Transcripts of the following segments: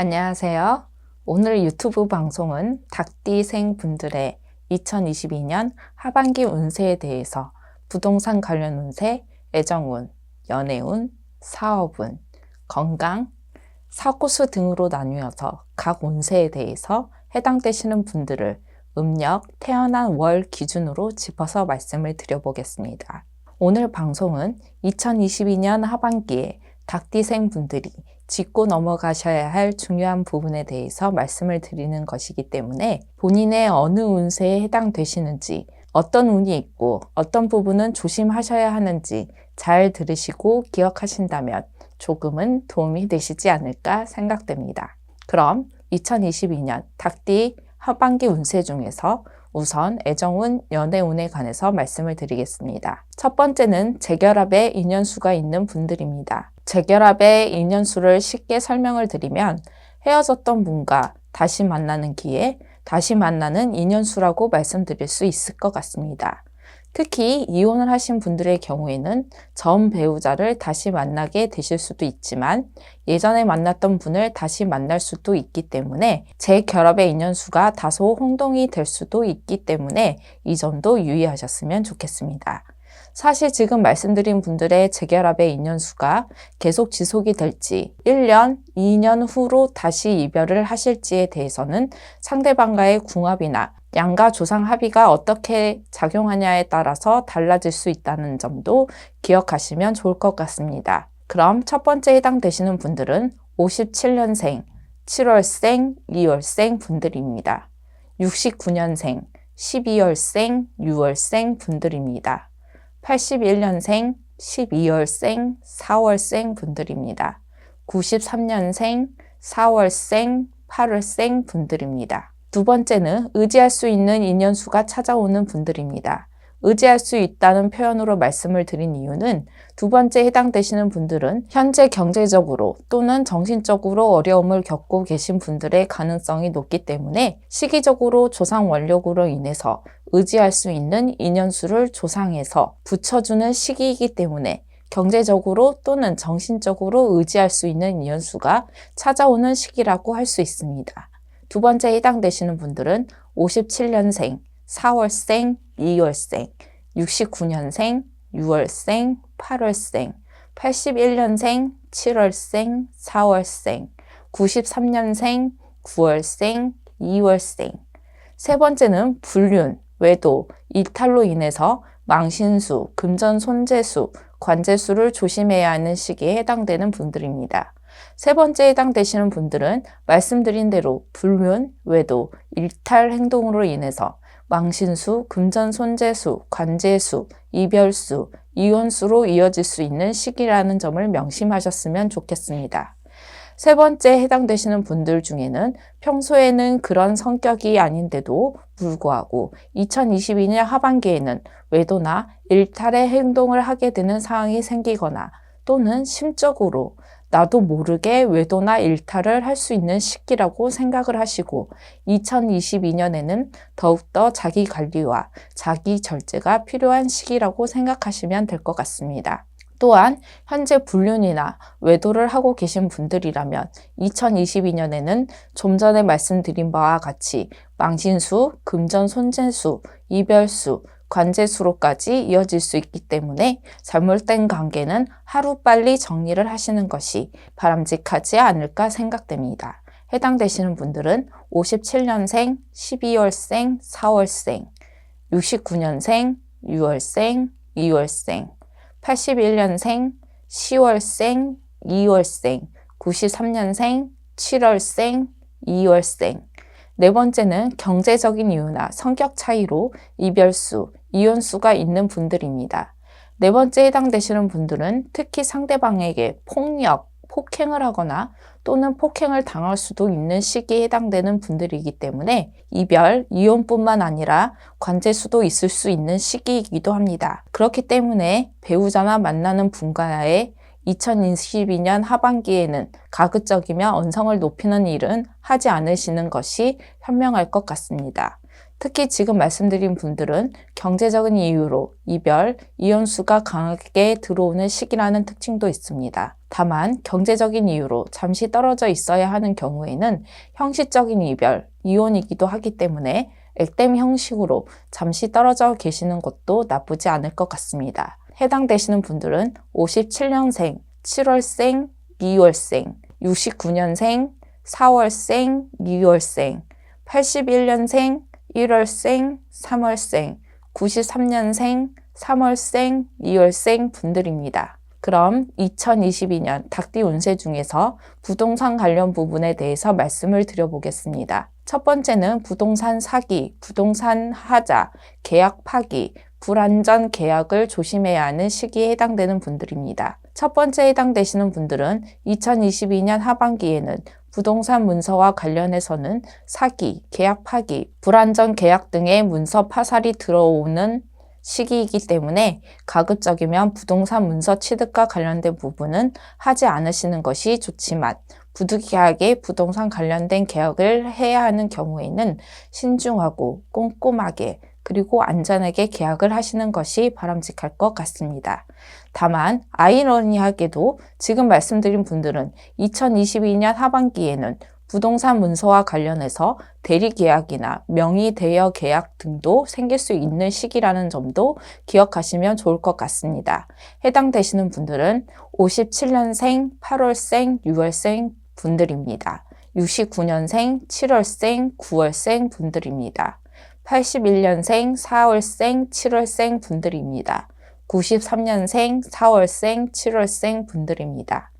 안녕하세요. 오늘 유튜브 방송은 닭띠생 분들의 2022년 하반기 운세에 대해서 부동산 관련 운세, 애정운, 연애운, 사업운, 건강, 사고수 등으로 나누어서 각 운세에 대해서 해당되시는 분들을 음력, 태어난 월 기준으로 짚어서 말씀을 드려보겠습니다. 오늘 방송은 2022년 하반기에 닭띠생 분들이 짚고 넘어가셔야 할 중요한 부분에 대해서 말씀을 드리는 것이기 때문에 본인의 어느 운세에 해당되시는지 어떤 운이 있고 어떤 부분은 조심하셔야 하는지 잘 들으시고 기억하신다면 조금은 도움이 되시지 않을까 생각됩니다. 그럼 2022년 닭띠 하반기 운세 중에서 우선 애정운, 연애운에 관해서 말씀을 드리겠습니다. 첫 번째는 재결합의 인연수가 있는 분들입니다. 재결합의 인연수를 쉽게 설명을 드리면 헤어졌던 분과 다시 만나는 기회, 다시 만나는 인연수라고 말씀드릴 수 있을 것 같습니다. 특히 이혼을 하신 분들의 경우에는 전 배우자를 다시 만나게 되실 수도 있지만 예전에 만났던 분을 다시 만날 수도 있기 때문에 재결합의 인연수가 다소 혼동이 될 수도 있기 때문에 이 점도 유의하셨으면 좋겠습니다. 사실 지금 말씀드린 분들의 재결합의 인연수가 계속 지속이 될지 1년, 2년 후로 다시 이별을 하실지에 대해서는 상대방과의 궁합이나 양가 조상 합의가 어떻게 작용하냐에 따라서 달라질 수 있다는 점도 기억하시면 좋을 것 같습니다. 그럼 첫 번째 해당되시는 분들은 57년생, 7월생, 2월생 분들입니다. 69년생, 12월생, 6월생 분들입니다. 81년생, 12월생, 4월생 분들입니다. 93년생, 4월생, 8월생 분들입니다. 두 번째는 의지할 수 있는 인연수가 찾아오는 분들입니다. 의지할 수 있다는 표현으로 말씀을 드린 이유는 두 번째 해당되시는 분들은 현재 경제적으로 또는 정신적으로 어려움을 겪고 계신 분들의 가능성이 높기 때문에 시기적으로 조상 원력으로 인해서 의지할 수 있는 인연수를 조상해서 붙여주는 시기이기 때문에 경제적으로 또는 정신적으로 의지할 수 있는 인연수가 찾아오는 시기라고 할 수 있습니다. 두 번째 해당되시는 분들은 57년생, 4월생, 2월생, 69년생, 6월생, 8월생, 81년생, 7월생, 4월생, 93년생, 9월생, 2월생. 세 번째는 불륜, 외도, 이탈로 인해서 망신수, 금전 손재수, 관재수를 조심해야 하는 시기에 해당되는 분들입니다. 세 번째 해당되시는 분들은 말씀드린 대로 불륜, 외도, 일탈 행동으로 인해서 망신수, 금전 손재수, 관재수, 이별수, 이혼수로 이어질 수 있는 시기라는 점을 명심하셨으면 좋겠습니다. 세 번째 해당되시는 분들 중에는 평소에는 그런 성격이 아닌데도 불구하고 2022년 하반기에는 외도나 일탈의 행동을 하게 되는 상황이 생기거나 또는 심적으로 나도 모르게 외도나 일탈을 할 수 있는 시기라고 생각을 하시고 2022년에는 더욱더 자기 관리와 자기 절제가 필요한 시기라고 생각하시면 될 것 같습니다. 또한 현재 불륜이나 외도를 하고 계신 분들이라면 2022년에는 좀 전에 말씀드린 바와 같이 망신수, 금전 손재수, 이별수, 관제수로까지 이어질 수 있기 때문에 잘못된 관계는 하루빨리 정리를 하시는 것이 바람직하지 않을까 생각됩니다. 해당되시는 분들은 57년생, 12월생, 4월생, 69년생, 6월생, 2월생, 81년생, 10월생, 2월생, 93년생, 7월생, 2월생. 네 번째는 경제적인 이유나 성격 차이로 이별수, 이혼수가 있는 분들입니다. 네 번째 해당되시는 분들은 특히 상대방에게 폭력, 폭행을 하거나 또는 폭행을 당할 수도 있는 시기에 해당되는 분들이기 때문에 이별, 이혼뿐만 아니라 관제수도 있을 수 있는 시기이기도 합니다. 그렇기 때문에 배우자나 만나는 분과의 2022년 하반기에는 가급적이면 언성을 높이는 일은 하지 않으시는 것이 현명할 것 같습니다. 특히 지금 말씀드린 분들은 경제적인 이유로 이별, 이혼수가 강하게 들어오는 시기라는 특징도 있습니다. 다만 경제적인 이유로 잠시 떨어져 있어야 하는 경우에는 형식적인 이별, 이혼이기도 하기 때문에 액땜 형식으로 잠시 떨어져 계시는 것도 나쁘지 않을 것 같습니다. 해당되시는 분들은 57년생, 7월생, 2월생, 69년생, 4월생, 2월생, 81년생, 1월생, 3월생, 93년생, 3월생, 2월생 분들입니다. 그럼 2022년 닭띠 운세 중에서 부동산 관련 부분에 대해서 말씀을 드려보겠습니다. 첫 번째는 부동산 사기, 부동산 하자, 계약 파기, 불안전 계약을 조심해야 하는 시기에 해당되는 분들입니다. 첫 번째 해당되시는 분들은 2022년 하반기에는 부동산 문서와 관련해서는 사기, 계약 파기, 불안전 계약 등의 문서 파살이 들어오는 시기이기 때문에 가급적이면 부동산 문서 취득과 관련된 부분은 하지 않으시는 것이 좋지만 부득이하게 부동산 관련된 계약을 해야 하는 경우에는 신중하고 꼼꼼하게 그리고 안전하게 계약을 하시는 것이 바람직할 것 같습니다. 다만 아이러니하게도 지금 말씀드린 분들은 2022년 하반기에는 부동산 문서와 관련해서 대리 계약이나 명의 대여 계약 등도 생길 수 있는 시기라는 점도 기억하시면 좋을 것 같습니다. 해당되시는 분들은 57년생, 8월생, 6월생 분들입니다. 69년생, 7월생, 9월생 분들입니다. 81년생, 4월생, 7월생 분들입니다. 93년생, 4월생, 7월생 분들입니다.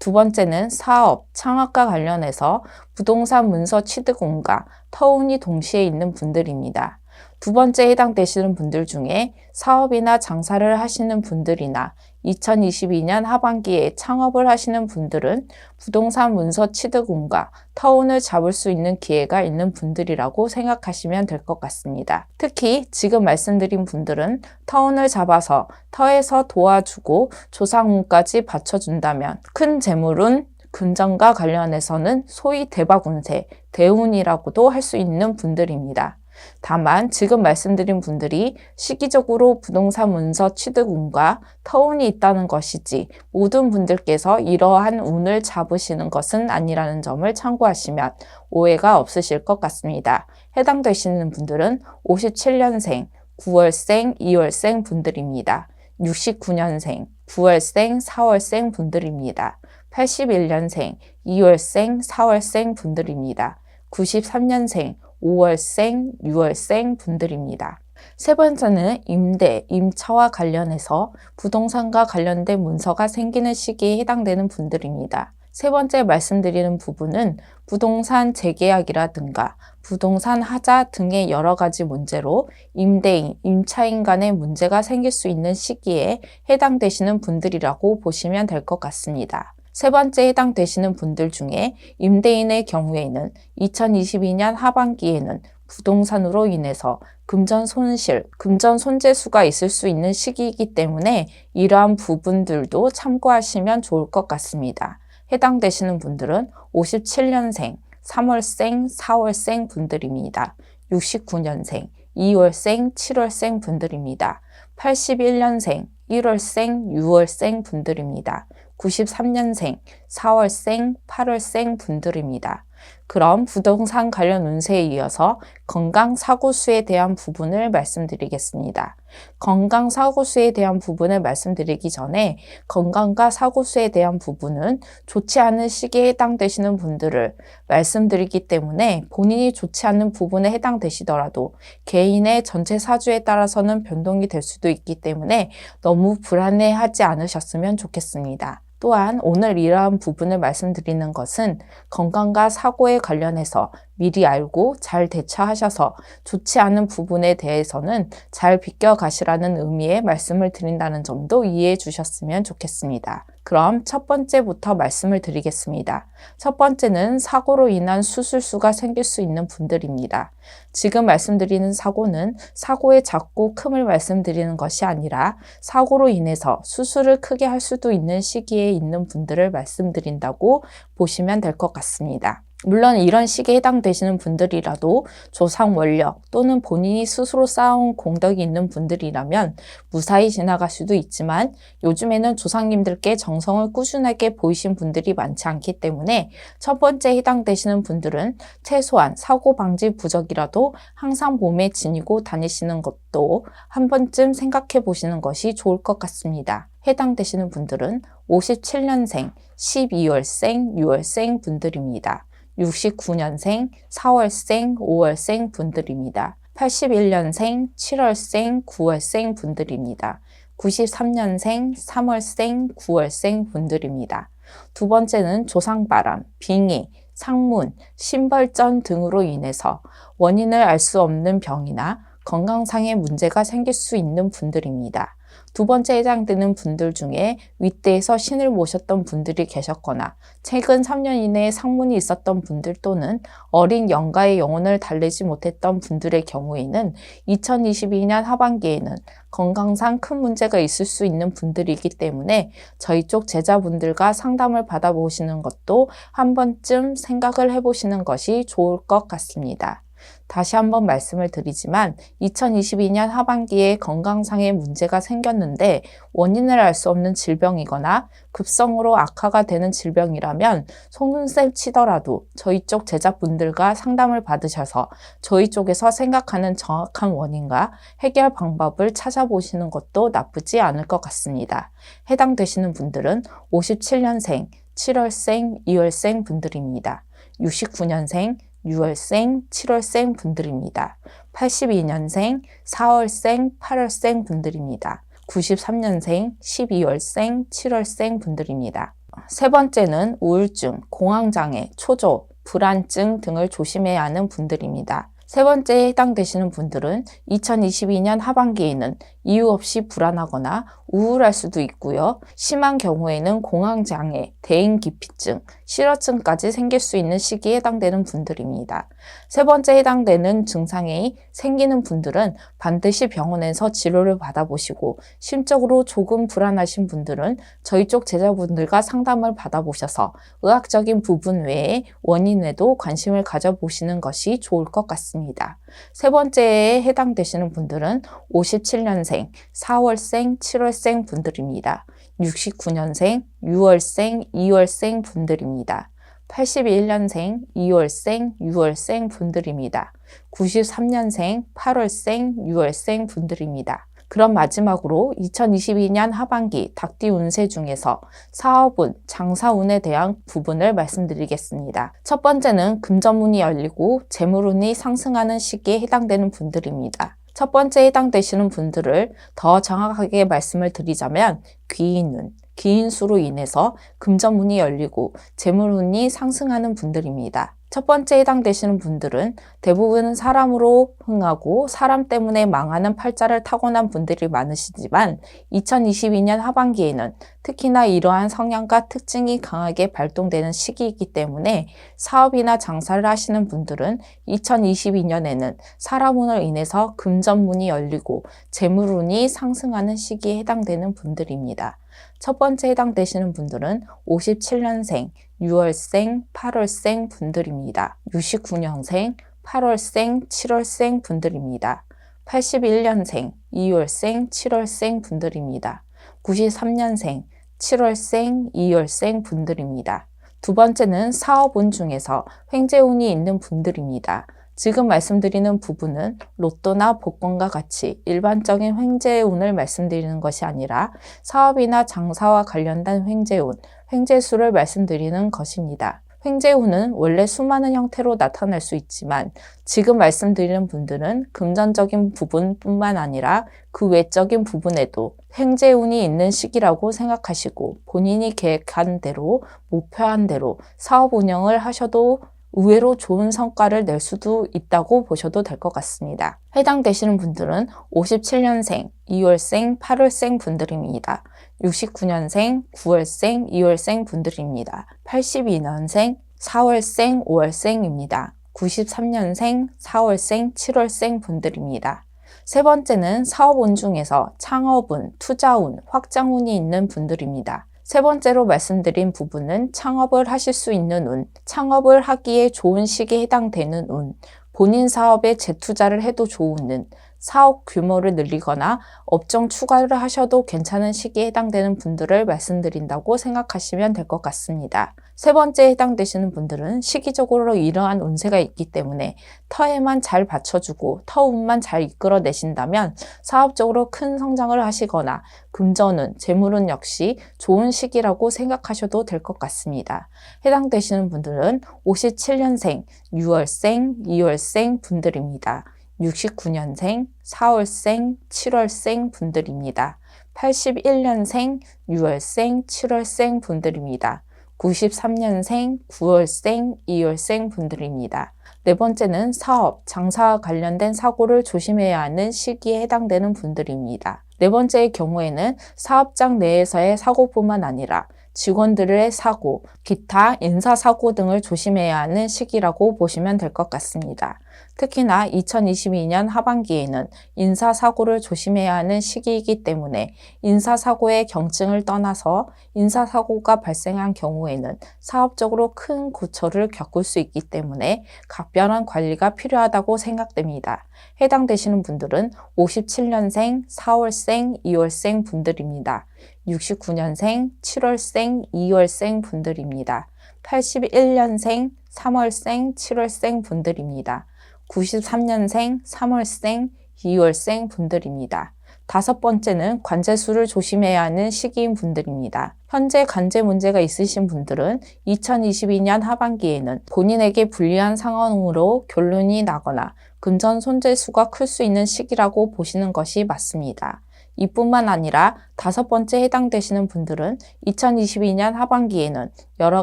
두 번째는 사업, 창업과 관련해서 부동산 문서 취득운과 터운이 동시에 있는 분들입니다. 두 번째 해당되시는 분들 중에 사업이나 장사를 하시는 분들이나 2022년 하반기에 창업을 하시는 분들은 부동산 문서 취득운과 터운을 잡을 수 있는 기회가 있는 분들이라고 생각하시면 될 것 같습니다. 특히 지금 말씀드린 분들은 터운을 잡아서 터에서 도와주고 조상운까지 받쳐준다면 큰 재물은 금전과 관련해서는 소위 대박 운세, 대운이라고도 할 수 있는 분들입니다. 다만 지금 말씀드린 분들이 시기적으로 부동산 문서 취득 운과 터운이 있다는 것이지 모든 분들께서 이러한 운을 잡으시는 것은 아니라는 점을 참고하시면 오해가 없으실 것 같습니다. 해당되시는 분들은 57년생, 9월생, 2월생 분들입니다. 69년생, 9월생, 4월생 분들입니다. 81년생, 2월생, 4월생 분들입니다. 93년생, 5월생, 6월생 분들입니다. 세 번째는 임대, 임차와 관련해서 부동산과 관련된 문서가 생기는 시기에 해당되는 분들입니다. 세 번째 말씀드리는 부분은 부동산 재계약이라든가 부동산 하자 등의 여러 가지 문제로 임대인, 임차인 간의 문제가 생길 수 있는 시기에 해당되시는 분들이라고 보시면 될 것 같습니다. 세 번째 해당되시는 분들 중에 임대인의 경우에는 2022년 하반기에는 부동산으로 인해서 금전 손실, 금전 손재수가 있을 수 있는 시기이기 때문에 이러한 부분들도 참고하시면 좋을 것 같습니다. 해당되시는 분들은 57년생, 3월생, 4월생 분들입니다. 69년생, 2월생, 7월생 분들입니다. 81년생, 1월생, 6월생 분들입니다. 93년생, 4월생, 8월생 분들입니다. 그럼 부동산 관련 운세에 이어서 건강 사고수에 대한 부분을 말씀드리겠습니다. 건강 사고수에 대한 부분을 말씀드리기 전에 건강과 사고수에 대한 부분은 좋지 않은 시기에 해당되시는 분들을 말씀드리기 때문에 본인이 좋지 않은 부분에 해당되시더라도 개인의 전체 사주에 따라서는 변동이 될 수도 있기 때문에 너무 불안해하지 않으셨으면 좋겠습니다. 또한 오늘 이러한 부분을 말씀드리는 것은 건강과 사고에 관련해서 미리 알고 잘 대처하셔서 좋지 않은 부분에 대해서는 잘 비껴가시라는 의미의 말씀을 드린다는 점도 이해해 주셨으면 좋겠습니다. 그럼 첫 번째부터 말씀을 드리겠습니다. 첫 번째는 사고로 인한 수술수가 생길 수 있는 분들입니다. 지금 말씀드리는 사고는 사고의 작고 큼을 말씀드리는 것이 아니라 사고로 인해서 수술을 크게 할 수도 있는 시기에 있는 분들을 말씀드린다고 보시면 될 것 같습니다. 물론 이런 시기에 해당되시는 분들이라도 조상 원력 또는 본인이 스스로 쌓아온 공덕이 있는 분들이라면 무사히 지나갈 수도 있지만 요즘에는 조상님들께 정성을 꾸준하게 보이신 분들이 많지 않기 때문에 첫 번째 해당되시는 분들은 최소한 사고 방지 부적이라도 항상 몸에 지니고 다니시는 것도 한 번쯤 생각해 보시는 것이 좋을 것 같습니다. 해당되시는 분들은 57년생, 12월생, 6월생 분들입니다. 69년생, 4월생, 5월생 분들입니다. 81년생, 7월생, 9월생 분들입니다. 93년생, 3월생, 9월생 분들입니다. 두 번째는 조상바람, 빙의, 상문, 신발전 등으로 인해서 원인을 알 수 없는 병이나 건강상의 문제가 생길 수 있는 분들입니다. 두 번째 해당되는 분들 중에 윗대에서 신을 모셨던 분들이 계셨거나 최근 3년 이내에 상문이 있었던 분들 또는 어린 영가의 영혼을 달래지 못했던 분들의 경우에는 2022년 하반기에는 건강상 큰 문제가 있을 수 있는 분들이기 때문에 저희 쪽 제자분들과 상담을 받아보시는 것도 한 번쯤 생각을 해보시는 것이 좋을 것 같습니다. 다시 한번 말씀을 드리지만 2022년 하반기에 건강상의 문제가 생겼는데 원인을 알 수 없는 질병이거나 급성으로 악화가 되는 질병이라면 속눈썹 치더라도 저희 쪽 제자분들과 상담을 받으셔서 저희 쪽에서 생각하는 정확한 원인과 해결 방법을 찾아보시는 것도 나쁘지 않을 것 같습니다. 해당되시는 분들은 57년생, 7월생, 2월생 분들입니다. 69년생, 6월생, 7월생 분들입니다. 82년생, 4월생, 8월생 분들입니다. 93년생, 12월생, 7월생 분들입니다. 세 번째는 우울증, 공황장애, 초조, 불안증 등을 조심해야 하는 분들입니다. 세 번째에 해당되시는 분들은 2022년 하반기에는 이유 없이 불안하거나 우울할 수도 있고요. 심한 경우에는 공황장애, 대인기피증, 실어증까지 생길 수 있는 시기에 해당되는 분들입니다. 세 번째 해당되는 증상이 생기는 분들은 반드시 병원에서 치료를 받아보시고 심적으로 조금 불안하신 분들은 저희 쪽 제자분들과 상담을 받아보셔서 의학적인 부분 외에 원인에도 관심을 가져보시는 것이 좋을 것 같습니다. 세 번째에 해당되시는 분들은 57년생, 4월생, 7월생 분들입니다. 69년생, 6월생, 2월생 분들입니다. 81년생, 2월생, 6월생 분들입니다. 93년생, 8월생, 6월생 분들입니다. 그럼 마지막으로 2022년 하반기 닭띠 운세 중에서 사업운, 장사운에 대한 부분을 말씀드리겠습니다. 첫 번째는 금전문이 열리고 재물운이 상승하는 시기에 해당되는 분들입니다. 첫 번째 해당되시는 분들을 더 정확하게 말씀을 드리자면 귀인운, 기인수로 인해서 금전문이 열리고 재물운이 상승하는 분들입니다. 첫 번째 해당되시는 분들은 대부분은 사람으로 흥하고 사람 때문에 망하는 팔자를 타고난 분들이 많으시지만 2022년 하반기에는 특히나 이러한 성향과 특징이 강하게 발동되는 시기이기 때문에 사업이나 장사를 하시는 분들은 2022년에는 사람운을 인해서 금전문이 열리고 재물운이 상승하는 시기에 해당되는 분들입니다. 첫 번째 해당되시는 분들은 57년생, 6월생, 8월생 분들입니다. 69년생, 8월생, 7월생 분들입니다. 81년생, 2월생, 7월생 분들입니다. 93년생, 7월생, 2월생 분들입니다. 두 번째는 사업운 중에서 횡재운이 있는 분들입니다. 지금 말씀드리는 부분은 로또나 복권과 같이 일반적인 횡재운을 말씀드리는 것이 아니라 사업이나 장사와 관련된 횡재운, 횡재수를 말씀드리는 것입니다. 횡재운은 원래 수많은 형태로 나타날 수 있지만 지금 말씀드리는 분들은 금전적인 부분뿐만 아니라 그 외적인 부분에도 횡재운이 있는 시기라고 생각하시고 본인이 계획한 대로 목표한 대로 사업 운영을 하셔도 의외로 좋은 성과를 낼 수도 있다고 보셔도 될 것 같습니다. 해당되시는 분들은 57년생, 2월생, 8월생 분들입니다. 69년생, 9월생, 2월생 분들입니다. 82년생, 4월생, 5월생입니다. 93년생, 4월생, 7월생 분들입니다. 세 번째는 사업운 중에서 창업운, 투자운, 확장운이 있는 분들입니다. 세 번째로 말씀드린 부분은 창업을 하실 수 있는 운, 창업을 하기에 좋은 시기에 해당되는 운, 본인 사업에 재투자를 해도 좋은 운, 사업 규모를 늘리거나 업종 추가를 하셔도 괜찮은 시기에 해당되는 분들을 말씀드린다고 생각하시면 될 것 같습니다. 세 번째에 해당되시는 분들은 시기적으로 이러한 운세가 있기 때문에 터에만 잘 받쳐주고 터운만 잘 이끌어내신다면 사업적으로 큰 성장을 하시거나 금전운, 재물운 역시 좋은 시기라고 생각하셔도 될 것 같습니다. 해당되시는 분들은 57년생, 6월생, 2월생 분들입니다. 69년생, 4월생, 7월생 분들입니다. 81년생, 6월생, 7월생 분들입니다. 93년생, 9월생, 2월생 분들입니다. 네 번째는 사업, 장사와 관련된 사고를 조심해야 하는 시기에 해당되는 분들입니다. 네 번째의 경우에는 사업장 내에서의 사고뿐만 아니라 직원들의 사고, 기타 인사사고 등을 조심해야 하는 시기라고 보시면 될 것 같습니다. 특히나 2022년 하반기에는 인사사고를 조심해야 하는 시기이기 때문에 인사사고의 경증을 떠나서 인사사고가 발생한 경우에는 사업적으로 큰 고초를 겪을 수 있기 때문에 각별한 관리가 필요하다고 생각됩니다. 해당되시는 분들은 57년생, 4월생, 2월생 분들입니다. 69년생, 7월생, 2월생 분들입니다. 81년생, 3월생, 7월생 분들입니다. 93년생, 3월생, 2월생 분들입니다. 다섯 번째는 관제수를 조심해야 하는 시기인 분들입니다. 현재 관제 문제가 있으신 분들은 2022년 하반기에는 본인에게 불리한 상황으로 결론이 나거나 금전 손재수가 클 수 있는 시기라고 보시는 것이 맞습니다. 이뿐만 아니라 다섯 번째 해당되시는 분들은 2022년 하반기에는 여러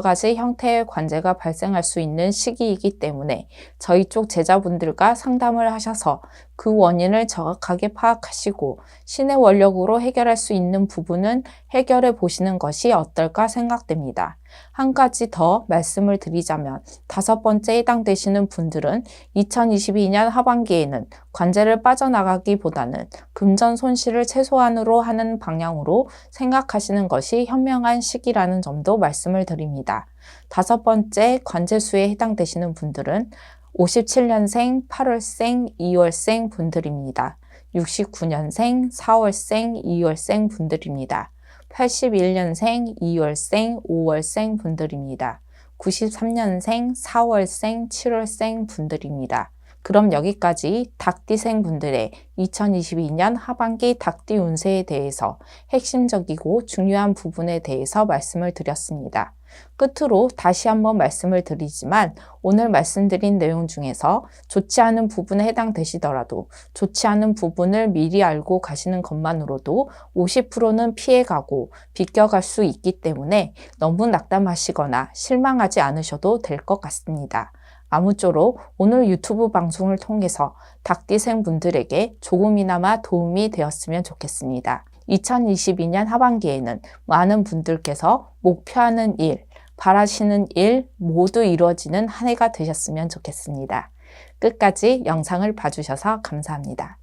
가지 형태의 관제가 발생할 수 있는 시기이기 때문에 저희 쪽 제자분들과 상담을 하셔서 그 원인을 정확하게 파악하시고 신의 원력으로 해결할 수 있는 부분은 해결해 보시는 것이 어떨까 생각됩니다. 한 가지 더 말씀을 드리자면 다섯 번째 해당되시는 분들은 2022년 하반기에는 관제를 빠져나가기보다는 금전 손실을 최소한으로 하는 방향으로 생각하시는 것이 현명한 시기라는 점도 말씀을 드립니다. 다섯 번째 관제수에 해당되시는 분들은 57년생, 8월생, 2월생 분들입니다. 69년생, 4월생, 2월생 분들입니다. 81년생, 2월생, 5월생 분들입니다. 93년생, 4월생, 7월생 분들입니다. 그럼 여기까지 닭띠생 분들의 2022년 하반기 닭띠 운세에 대해서 핵심적이고 중요한 부분에 대해서 말씀을 드렸습니다. 끝으로 다시 한번 말씀을 드리지만 오늘 말씀드린 내용 중에서 좋지 않은 부분에 해당되시더라도 좋지 않은 부분을 미리 알고 가시는 것만으로도 50%는 피해가고 비껴갈 수 있기 때문에 너무 낙담하시거나 실망하지 않으셔도 될 것 같습니다. 아무쪼록 오늘 유튜브 방송을 통해서 닭띠생 분들에게 조금이나마 도움이 되었으면 좋겠습니다. 2022년 하반기에는 많은 분들께서 목표하는 일, 바라시는 일 모두 이루어지는 한 해가 되셨으면 좋겠습니다. 끝까지 영상을 봐주셔서 감사합니다.